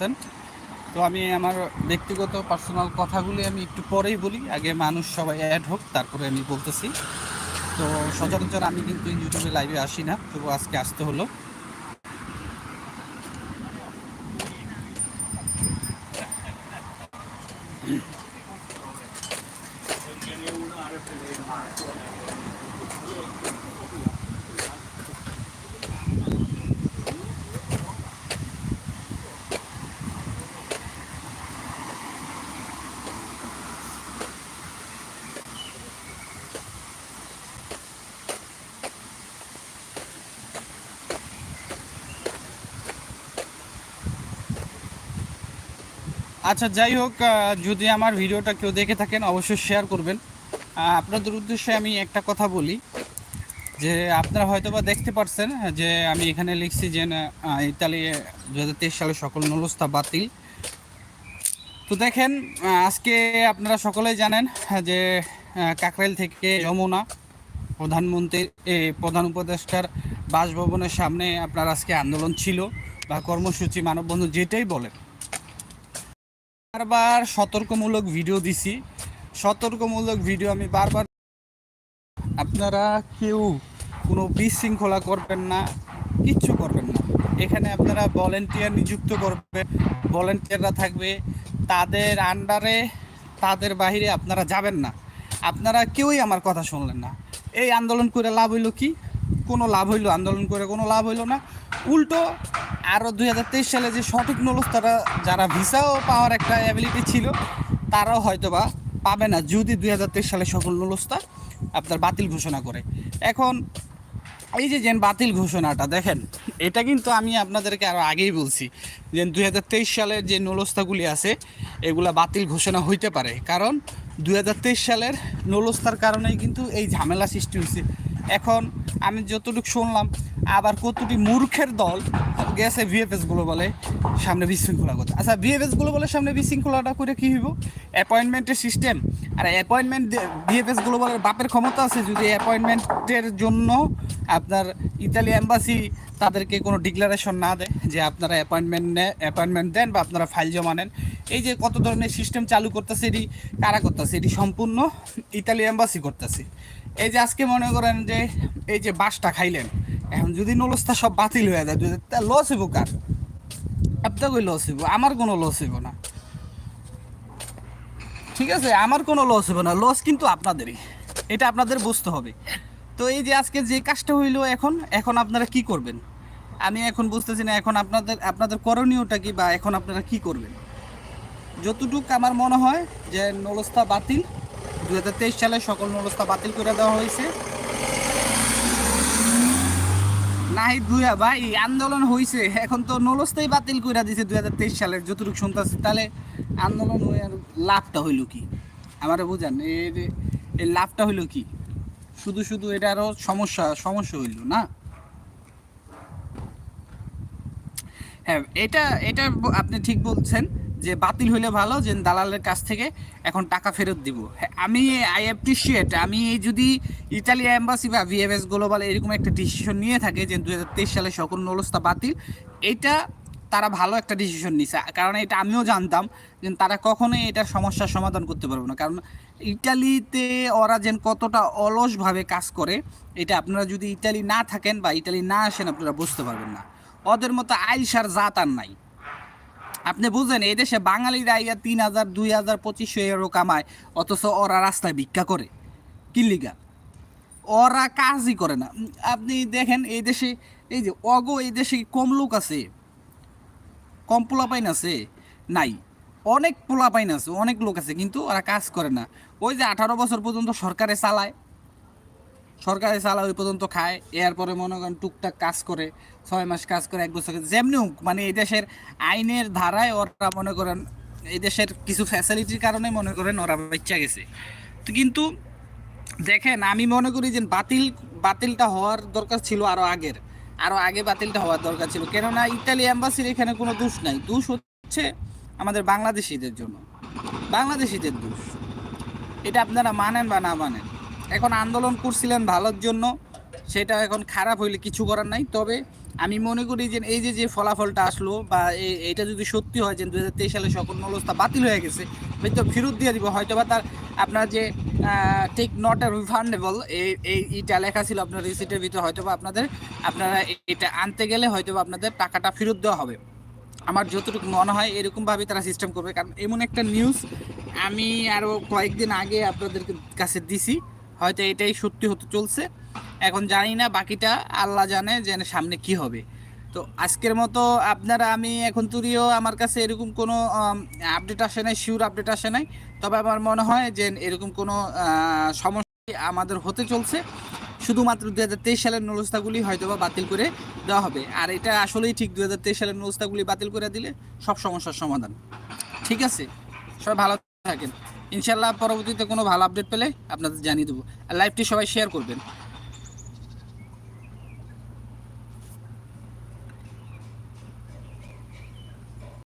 পারছেন তো আমি আমার ব্যক্তিগত পার্সোনাল কথাগুলি আমি একটু পরেই বলি। আগে মানুষ সবাই অ্যাড হোক, তারপরে আমি বলতেছি। তো সচরাচর আমি কিন্তু ইউটিউবে লাইভে আসি না। তবু আজকে আসতে হলো। আচ্ছা যাই হোক যদি আমার ভিডিওটা কেউ দেখে থাকেন, অবশ্যই শেয়ার করবেন। আপনাদের উদ্দেশ্যে আমি একটা কথা বলি, যে আপনারা হয়তো বা দেখতে পারছেন, যে আমি এখানে লিখছি যে ইতালি দু হাজার তেইশ সালে সকল নলস্তা বাতিল। তো দেখেন আজকে আপনারা সকলেই জানেন যে কাকরাইল থেকে যমুনা প্রধানমন্ত্রীর প্রধান উপদেষ্টার বাসভবনের সামনে আপনার আজকে আন্দোলন ছিল, বা কর্মসূচি, মানববন্ধন, যেটাই বলেন। বারবার সতর্কমূলক ভিডিও দিছি। সতর্কমূলক ভিডিও আমি বারবার আপনারা কেউ কোনো বিশৃঙ্খলা করবেন না, কিচ্ছু করবেন না। এখানে আপনারা ভলেন্টিয়ার নিযুক্ত করবেন ভলেন্টিয়াররা থাকবে। তাদের আন্ডারে তাদের বাইরে আপনারা যাবেন না। আপনারা কেউই আমার কথা শুনলেন না। এই আন্দোলন করে লাভ হইল কি? কোনো লাভ হইল, আন্দোলন করে কোনো লাভ হইল না। উল্টো আরও দুই হাজার তেইশ সালে যে সঠিক নলস্তারা যারা ভিসাও পাওয়ার একটা অ্যাবিলিটি ছিল, তারাও হয়তো বা পাবে না যদি দুই হাজার তেইশ সালে সকল নলস্তা আপনার বাতিল ঘোষণা করে। এখন, এই যে যেন বাতিল ঘোষণাটা, দেখেন, এটা কিন্তু আমি আপনাদেরকে আরও আগেই বলছি যে দুই হাজার তেইশ সালের যে নলস্তাগুলি আছে, এগুলা বাতিল ঘোষণা হইতে পারে। কারণ, দুই হাজার তেইশ সালের নলস্তার কারণেই কিন্তু এই ঝামেলা সৃষ্টি হয়েছে এখন আমি যতটুকু শুনলাম, আবার কতটি মূর্খের দল গেছে ভিএফএসগুলো বলে সামনে বিশৃঙ্খলা করতে। আচ্ছা ভিএফএসগুলো বলে সামনে বিশৃঙ্খলাটা করে কি হইব? অ্যাপয়েন্টমেন্টের সিস্টেম আর অ্যাপয়েন্টমেন্ট ভিএফএসগুলো বলে বাপের ক্ষমতা আছে, যদি অ্যাপয়েন্টমেন্টের জন্য আপনার ইতালি এম্বাসি তাদেরকে কোনো ডিক্লারেশন না দেয় যে আপনারা অ্যাপয়েন্টমেন্ট অ্যাপয়েন্টমেন্ট দেন বা আপনারা ফাইল জমা নেন, এই যে কত ধরনের সিস্টেম চালু করতেছে এটি কারা করতেছে? এটি সম্পূর্ণ ইতালি এম্বাসি করতেছে। এই যে আজকে মনে করেন যে এই যে বাসটা খাইলেন, এখন যদি নলস্তা সব বাতিল হয়ে যায় তা লস হইব কার? আপনার কই লস হইব? আমার কোনো লস হইব না। ঠিক আছে, আমার কোনো লস হবে না, লস কিন্তু আপনাদেরই। এটা আপনাদের বুঝতে হবে। তো এই যে আজকে যে কাজটা হইল এখন এখন আপনারা কি করবেন? আমি এখন বুঝতেছি না, এখন আপনাদের আপনাদের করণীয়টা কি বা এখন আপনারা কি করবেন? যতটুক আমার মনে হয় যে নলস্তা বাতিল দু হাজার তেইশ সালে সকল নলস্তা বাতিল করে দেওয়া হয়েছে। নাই দুয়া ভাই আন্দোলন হয়েছে এখন তো নলস্তাই বাতিল করে দিছে দুই হাজার তেইশ সালের, যতটুকু শুনতেছি, তাহলে আন্দোলন হয়ে আর লাভটা হইল কি? আমারে বুঝান এই লাভটা হইল কি? শুধু শুধু এটা আরও সমস্যা সমস্যা হইল, না? হ্যাঁ এটা এটা আপনি ঠিক বলছেন যে বাতিল হইলে ভালো যে দালালের কাছ থেকে এখন টাকা ফেরত দিব। হ্যাঁ, আমি আই অ্যাপ্রিসিয়েট আমি যদি ইতালি অ্যাম্বাসি বা ভিএফএস গ্লোবাল এরকম একটা ডিসিশন নিয়ে থাকে যে দু হাজার তেইশ সালে সকল নলস্তা বাতিল এটা তারা ভালো একটা ডিসিশন নিছে। কারণ এটা আমিও জানতাম যে তারা কখনোই এটার সমস্যার সমাধান করতে পারবে না। কারণ ইটালিতে ওরা যেন কতটা অলসভাবে কাজ করে এটা আপনারা যদি ইটালি না থাকেন বা ইটালি না আসেন আপনারা বুঝতে পারবেন না। ওদের মতো আইসার জাত আর নাই। আপনি বুঝেন, এই দেশে বাঙালিরা ইয়া তিন হাজার, দুই হাজার পঁচিশশো এরও কামায়, অথচ ওরা রাস্তায় ভিক্ষা করে। কিল্লিগা ওরা কাজই করে না। আপনি দেখেন, এই দেশে, এই যে অগো এই দেশে কম লোক আছে? কম পোলাপাইন আছে? নাই। অনেক পোলাপাইন আছে, অনেক লোক আছে, কিন্তু ওরা কাজ করে না। ওই যে আঠারো বছর পর্যন্ত সরকারে চালায় সরকারি চালা ওই পর্যন্ত খায়, এরপরে মনে করেন টুকটাক কাজ করে, ছয় মাস কাজ করে, এক বছর যেমনি হোক মানে এই দেশের আইনের ধারায় ওরা মনে করেন, এই দেশের কিছু ফ্যাসিলিটির কারণে মনে করেন ওরা বাচ্চা গেছে। কিন্তু দেখেন, আমি মনে করি যে বাতিল, বাতিলটা হওয়ার দরকার ছিল আরও আগের। আরও আগে বাতিলটা হওয়ার দরকার ছিল। কেননা ইতালি এম্বাসির এখানে কোনো দোষ নাই। দোষ হচ্ছে আমাদের বাংলাদেশিদের জন্য। বাংলাদেশিদের দোষ। এটা আপনারা মানেন বা না মানেন। এখন আন্দোলন করছিলেন ভালোর জন্য, সেটা এখন খারাপ হইলে কিছু করার নাই। তবে আমি মনে করি যে এই যে যে ফলাফলটা আসলো বা এ- এইটা যদি সত্যি হয় যে দু হাজার তেইশ সালে সকল নলস্তা বাতিল হয়ে গেছে, হয়তো ফেরত দিয়ে দিব। হয়তো বা তার আপনার যে টেক নট রিফান্ডেবল এই এই এইটা লেখা ছিল আপনার রিসিটের ভিতরে হয়তো বা আপনাদের, আপনারা এটা আনতে গেলে হয়তো বা আপনাদের টাকাটা ফেরত দেওয়া হবে। আমার যতটুকু মনে হয় এরকমভাবে তারা সিস্টেম করবে। কারণ এমন একটা নিউজ আমি আরও কয়েকদিন আগে আপনাদের কাছে দিছি। হয়তো এটাই সত্যি হতে চলছে। এখন জানি না বাকিটা আল্লাহ জানে যে সামনে কি হবে। তো আজকের মতো আপনারা আমি এখন তুরিও আমার কাছে এরকম কোনো আপডেট আসে নাই শিওর আপডেট আসে নাই। তবে আমার মনে হয় যে এরকম কোনো সমস্যা আমাদের হতে চলছে। শুধুমাত্র দু হাজার তেইশ সালের নলস্তাগুলি হয়তো বা বাতিল করে দেওয়া হবে। আর এটা আসলেই ঠিক দু হাজার তেইশ সালের নলস্তাগুলি বাতিল করে দিলে সব সমস্যার সমাধান। ঠিক আছে? সবাই ভালো থাকেন। ইনশাল্লাহ পরবর্তীতে কোনো ভালো আপডেট পেলে আপনাদের জানিয়ে দেবো। আর লাইভটি সবাই শেয়ার করবেন।